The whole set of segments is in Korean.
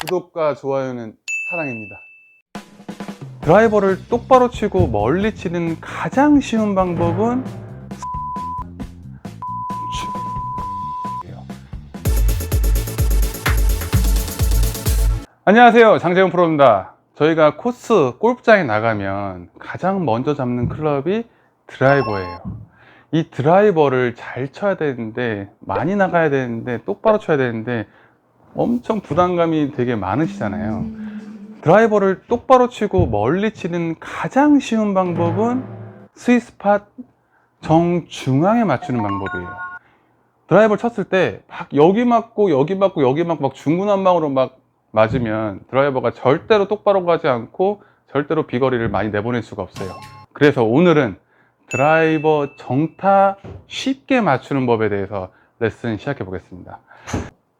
구독과 좋아요는 사랑입니다. 드라이버를 똑바로 치고 멀리 치는 가장 쉬운 방법은 안녕하세요. 장재훈 프로입니다. 저희가 코스 골프장에 나가면 가장 먼저 잡는 클럽이 드라이버예요. 이 드라이버를 잘 쳐야 되는데 많이 나가야 되는데 똑바로 쳐야 되는데 엄청 부담감이 되게 많으시잖아요. 드라이버를 똑바로 치고 멀리 치는 가장 쉬운 방법은 스위스팟 정중앙에 맞추는 방법이에요. 드라이버를 쳤을 때 막 여기 맞고 여기 맞고 여기 맞고 막 중구난방으로 막 맞으면 드라이버가 절대로 똑바로 가지 않고 절대로 비거리를 많이 내보낼 수가 없어요. 그래서 오늘은 드라이버 정타 쉽게 맞추는 법에 대해서 레슨 시작해 보겠습니다.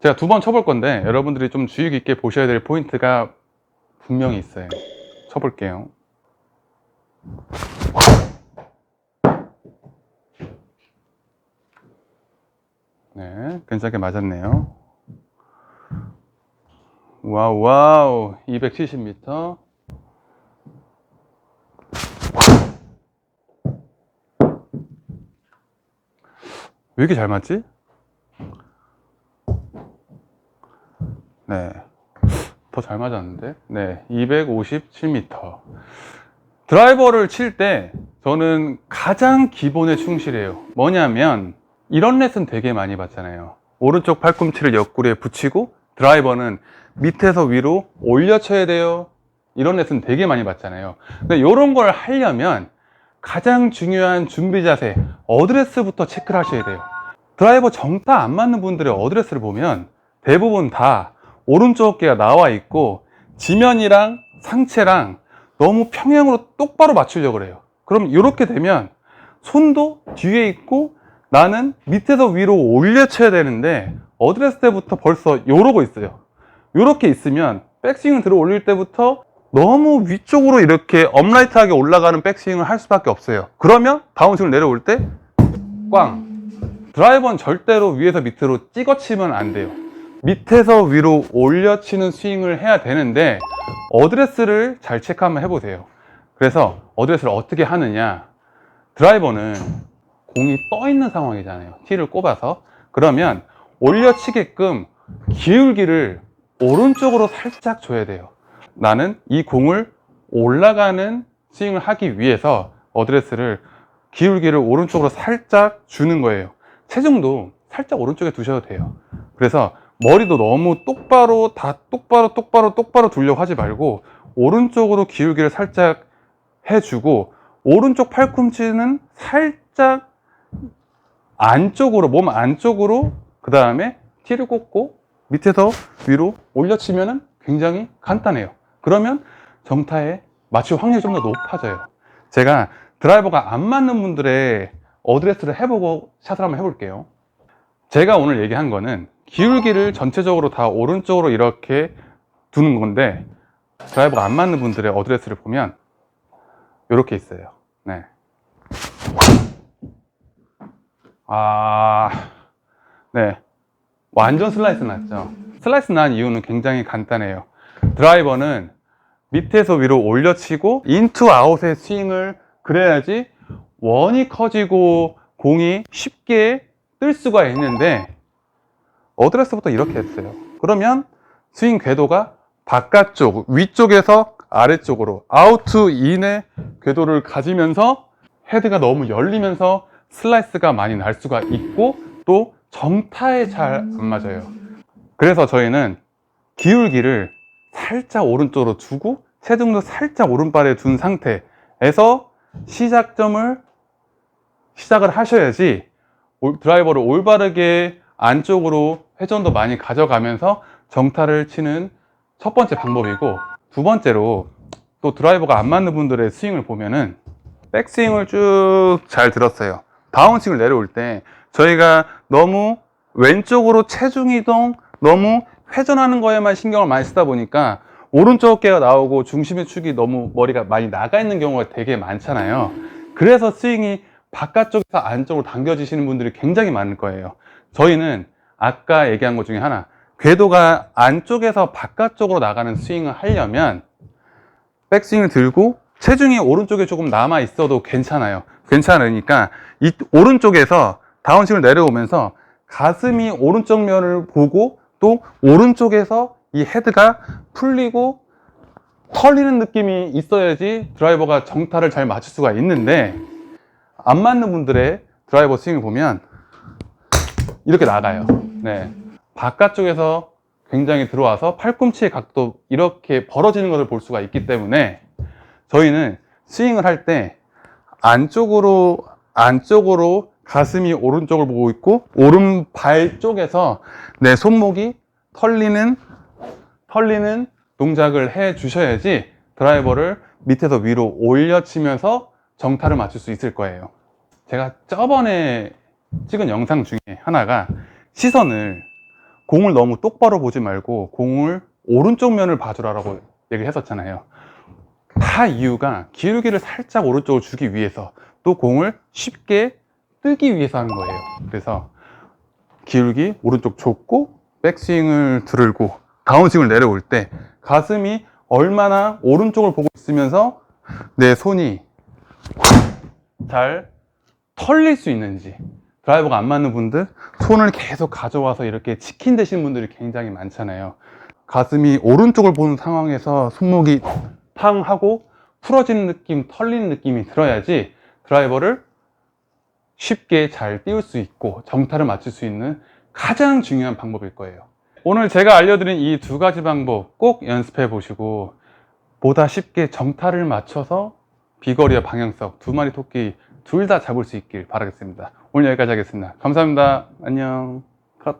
제가 두 번 쳐볼 건데 여러분들이 좀 주의 깊게 보셔야 될 포인트가 분명히 있어요. 쳐볼게요. 네, 괜찮게 맞았네요. 와우, 와우, 270m. 왜 이렇게 잘 맞지? 네. 더 잘 맞았는데? 네. 257m. 드라이버를 칠 때 저는 가장 기본에 충실해요. 뭐냐면 이런 레슨 되게 많이 봤잖아요. 오른쪽 팔꿈치를 옆구리에 붙이고 드라이버는 밑에서 위로 올려 쳐야 돼요. 이런 레슨 되게 많이 봤잖아요. 근데 이런 걸 하려면 가장 중요한 준비 자세, 어드레스부터 체크를 하셔야 돼요. 드라이버 정타 안 맞는 분들의 어드레스를 보면 대부분 다 오른쪽 어깨가 나와 있고 지면이랑 상체랑 너무 평행으로 똑바로 맞추려고 그래요. 그럼 이렇게 되면 손도 뒤에 있고 나는 밑에서 위로 올려 쳐야 되는데 어드레스 때부터 벌써 이러고 있어요. 이렇게 있으면 백스윙을 들어 올릴 때부터 너무 위쪽으로 이렇게 업라이트하게 올라가는 백스윙을 할 수밖에 없어요. 그러면 다운스윙을 내려올 때 꽝. 드라이버는 절대로 위에서 밑으로 찍어 치면 안 돼요. 밑에서 위로 올려 치는 스윙을 해야 되는데 어드레스를 잘 체크 한번 해보세요. 그래서 어드레스를 어떻게 하느냐. 드라이버는 공이 떠 있는 상황이잖아요. 티를 꼽아서. 그러면 올려 치게끔 기울기를 오른쪽으로 살짝 줘야 돼요. 나는 이 공을 올라가는 스윙을 하기 위해서 어드레스를 기울기를 오른쪽으로 살짝 주는 거예요. 체중도 살짝 오른쪽에 두셔도 돼요. 그래서 머리도 너무 똑바로 다 똑바로 똑바로 똑바로 두려고 하지 말고 오른쪽으로 기울기를 살짝 해주고 오른쪽 팔꿈치는 살짝 안쪽으로 몸 안쪽으로 그 다음에 티를 꽂고 밑에서 위로 올려치면은 굉장히 간단해요. 그러면 정타에 맞출 확률이 좀 더 높아져요. 제가 드라이버가 안 맞는 분들의 어드레스를 해보고 샷을 한번 해볼게요. 제가 오늘 얘기한 거는 기울기를 전체적으로 다 오른쪽으로 이렇게 두는 건데 드라이버가 안 맞는 분들의 어드레스를 보면 이렇게 있어요. 네. 아, 네. 완전 슬라이스 났죠. 슬라이스 난 이유는 굉장히 간단해요. 드라이버는 밑에서 위로 올려치고 인투 아웃의 스윙을 그래야지 원이 커지고 공이 쉽게 뜰 수가 있는데 어드레스부터 이렇게 했어요. 그러면 스윙 궤도가 바깥쪽, 위쪽에서 아래쪽으로 아우트 인의 궤도를 가지면서 헤드가 너무 열리면서 슬라이스가 많이 날 수가 있고 또 정타에 잘 안 맞아요. 그래서 저희는 기울기를 살짝 오른쪽으로 두고 체중도 살짝 오른발에 둔 상태에서 시작점을 시작을 하셔야지 올- 드라이버를 올바르게 안쪽으로 회전도 많이 가져가면서 정타를 치는 첫 번째 방법이고 두 번째로 또 드라이버가 안 맞는 분들의 스윙을 보면은 백스윙을 쭉 잘 들었어요. 다운스윙을 내려올 때 저희가 너무 왼쪽으로 체중 이동, 너무 회전하는 거에만 신경을 많이 쓰다 보니까 오른쪽 어깨가 나오고 중심의 축이 너무 머리가 많이 나가 있는 경우가 되게 많잖아요. 그래서 스윙이 바깥쪽에서 안쪽으로 당겨지시는 분들이 굉장히 많을 거예요. 저희는 아까 얘기한 것 중에 하나, 궤도가 안쪽에서 바깥쪽으로 나가는 스윙을 하려면 백스윙을 들고 체중이 오른쪽에 조금 남아 있어도 괜찮아요. 괜찮으니까 이 오른쪽에서 다운스윙을 내려오면서 가슴이 오른쪽 면을 보고 또 오른쪽에서 이 헤드가 풀리고 털리는 느낌이 있어야지 드라이버가 정타를 잘 맞출 수가 있는데 안 맞는 분들의 드라이버 스윙을 보면 이렇게 나가요. 네. 바깥쪽에서 굉장히 들어와서 팔꿈치의 각도 이렇게 벌어지는 것을 볼 수가 있기 때문에 저희는 스윙을 할 때 안쪽으로 안쪽으로 가슴이 오른쪽을 보고 있고 오른발 쪽에서 내 손목이 털리는 털리는 동작을 해 주셔야지 드라이버를 밑에서 위로 올려 치면서 정타를 맞출 수 있을 거예요. 제가 저번에 찍은 영상 중에 하나가 시선을 공을 너무 똑바로 보지 말고 공을 오른쪽 면을 봐주라라고 얘기를 했었잖아요. 다 이유가 기울기를 살짝 오른쪽으로 주기 위해서 또 공을 쉽게 뜨기 위해서 하는 거예요. 그래서 기울기 오른쪽 좁고 백스윙을 들고 다운스윙을 내려올 때 가슴이 얼마나 오른쪽을 보고 있으면서 내 손이 잘 털릴 수 있는지 드라이버가 안 맞는 분들 손을 계속 가져와서 이렇게 치킨 되시는 분들이 굉장히 많잖아요. 가슴이 오른쪽을 보는 상황에서 손목이 팡 하고 풀어지는 느낌 털리는 느낌이 들어야지 드라이버를 쉽게 잘 띄울 수 있고 정타를 맞출 수 있는 가장 중요한 방법일 거예요. 오늘 제가 알려드린 이 두 가지 방법 꼭 연습해 보시고 보다 쉽게 정타를 맞춰서 비거리와 방향성 두 마리 토끼 둘 다 잡을 수 있길 바라겠습니다. 오늘 여기까지 하겠습니다. 감사합니다. 안녕. 컷.